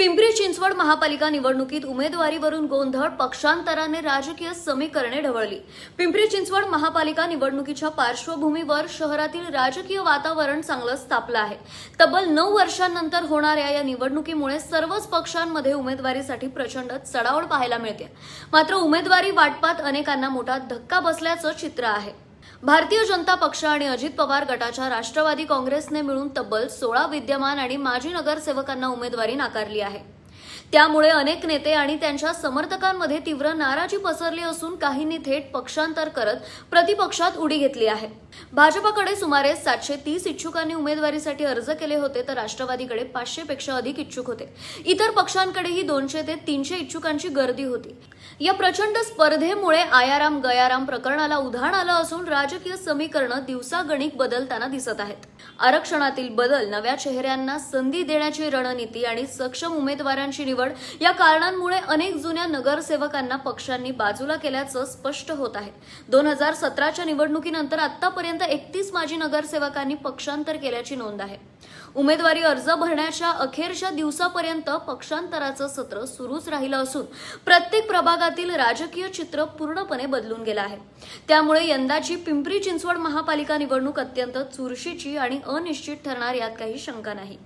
पिंपरी चिंचवड महापालिका निवडणुकीत उमेदवारीवरून गोंधळ पक्षांतराने राजकीय समीकरणे ढवळली. पिंपरी चिंचवड महापालिका निवडणुकीच्या पार्श्वभूमीवर शहरातील राजकीय वातावरण चांगलंच तापलं आहे. तब्बल नऊ वर्षांनंतर होणाऱ्या या निवडणुकीमुळे सर्वच पक्षांमध्ये उमेदवारीसाठी प्रचंड चढावळ पाहायला मिळते. मात्र उमेदवारी वाटपात अनेकांना मोठा धक्का बसल्याचं चित्र आहे. भारतीय जनता पक्ष आणि अजित पवार गटाच्या राष्ट्रवादी काँग्रेसने मिळून तब्बल सोळा विद्यमान आणि माजी नगरसेवकांना उमेदवारी नाकारली आहे. त्यामुळे अनेक नेते आणि त्यांच्या समर्थकांमध्ये तीव्र नाराजी पसरली असून काहींनी थेट पक्षांतर करत प्रतिपक्षात उडी घेतली आहे. भाजपाकडे सुमारे सातशे तीस इच्छुकांनी उमेदवारीसाठी अर्ज केले होते तर राष्ट्रवादीकडे पाचशे पेक्षा अधिक इच्छुक होते. इतर पक्षांकडेही दोनशे ते तीनशे इच्छुकांची गर्दी होती. या प्रचंड स्पर्धेमुळे आयाराम गयाराम प्रकरणाला उधाण आलं असून राजकीय समीकरणं दिवसागणिक बदलताना दिसत आहेत. आरक्षणातील बदल नव्या चेहऱ्यांना संधी देण्याची रणनीती आणि सक्षम उमेदवारांची निवड या कारणांमुळे अनेक जुन्या नगरसेवकांना पक्षांनी बाजूला केल्याचं स्पष्ट होत आहे. दोन हजार सतराच्या निवडणुकीनंतर आतापर्यंत एकतीस माजी नगरसेवकांनी पक्षांतर केल्याची नोंद आहे. उमेदवारी अर्ज भरण्याच्या अखेरच्या दिवसापर्यंत पक्षांतराचं सत्र सुरूच राहिलं असून प्रत्येक प्रभागातील राजकीय चित्र पूर्णपणे बदलून गेलं आहे. त्यामुळे यंदाची पिंपरी चिंचवड महापालिका निवडणूक अत्यंत चुरशीची आणि अनिश्चित ठरणार यात काही शंका नाही.